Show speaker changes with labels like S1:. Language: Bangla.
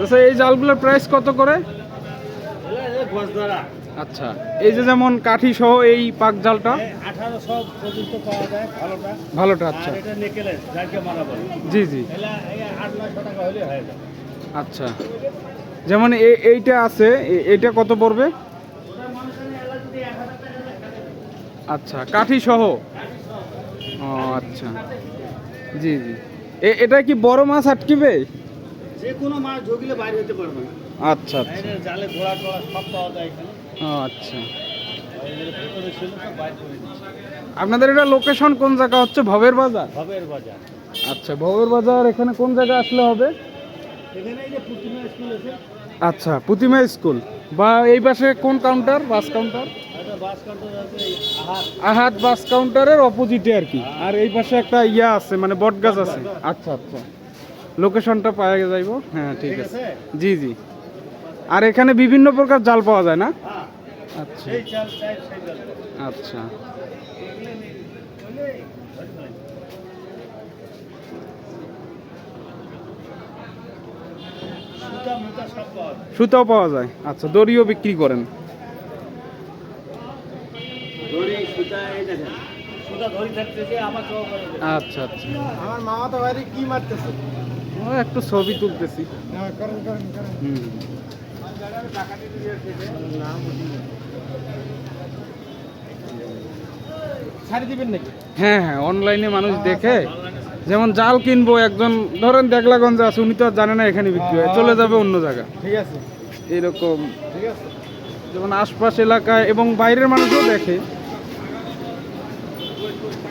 S1: আচ্ছা এই জালগুলোর প্রাইস কত করে? আচ্ছা এই যে যেমন কাঠি সহ এই পাক জালটা?
S2: ভালোটা।
S1: আচ্ছা। জি জি। আচ্ছা। যেমন এইটা আছে এইটা কত পড়বে? আচ্ছা কাঠি সহ? ও আচ্ছা। জি জি। এ- এটা কি বড় মাছ আটকিবে?
S2: যে কোনো মাছ ঢুকলে বাইরে হতে পারবে না।
S1: আচ্ছা আচ্ছা।
S2: জালে ঘোড়া টোড়া সব পাওয়া যায় এখানে।
S1: আচ্ছা। আপনাদের এটা লোকেশন কোন জায়গা হচ্ছে? ভবের বাজার?
S2: ভবের বাজার।
S1: আচ্ছা ভবের বাজার এখানে কোন জায়গায় আসলে হবে?
S2: এখানে এই যে প্রতিমা স্কুল আছে।
S1: আচ্ছা প্রতিমা স্কুল। বা এই পাশে কোন কাউন্টার বাস কাউন্টার আহাত। বাস কাউন্টারের অপোজিটে আর কি। আর এই পাশে একটা ইয়া আছে মানে বটগাছ আছে। আচ্ছা আচ্ছা। লোকেশনটা পাওয়া যাইব। হ্যাঁ ঠিক আছে। জি জি। আর এখানে বিভিন্ন প্রকার জাল পাওয়া যায় না?
S2: হ্যাঁ।
S1: আচ্ছা। আচ্ছা।
S2: সুতা মুতা সব পাওয়া যায়।
S1: সুতাও পাওয়া যায়। আচ্ছা দড়িও বিক্রি করেন। আচ্ছা আচ্ছা।
S2: আমার মামা তো বাইরে কি মারতেছে?
S1: ও একটু ছবি তুলতেছি।
S2: হ্যাঁ
S1: হুম। হ্যাঁ হ্যাঁ অনলাইনে মানুষ দেখে। যেমন জাল কিনবো একজন ধরেন দেখলাগঞ্জে আছে উনি তো আর জানে না এখানে বিক্রি হয়। চলে যাবে অন্য জায়গা।
S2: ঠিক আছে।
S1: এরকম
S2: ঠিক আছে।
S1: যেমন আশপাশ এলাকায় এবং বাইরের মানুষও দেখে।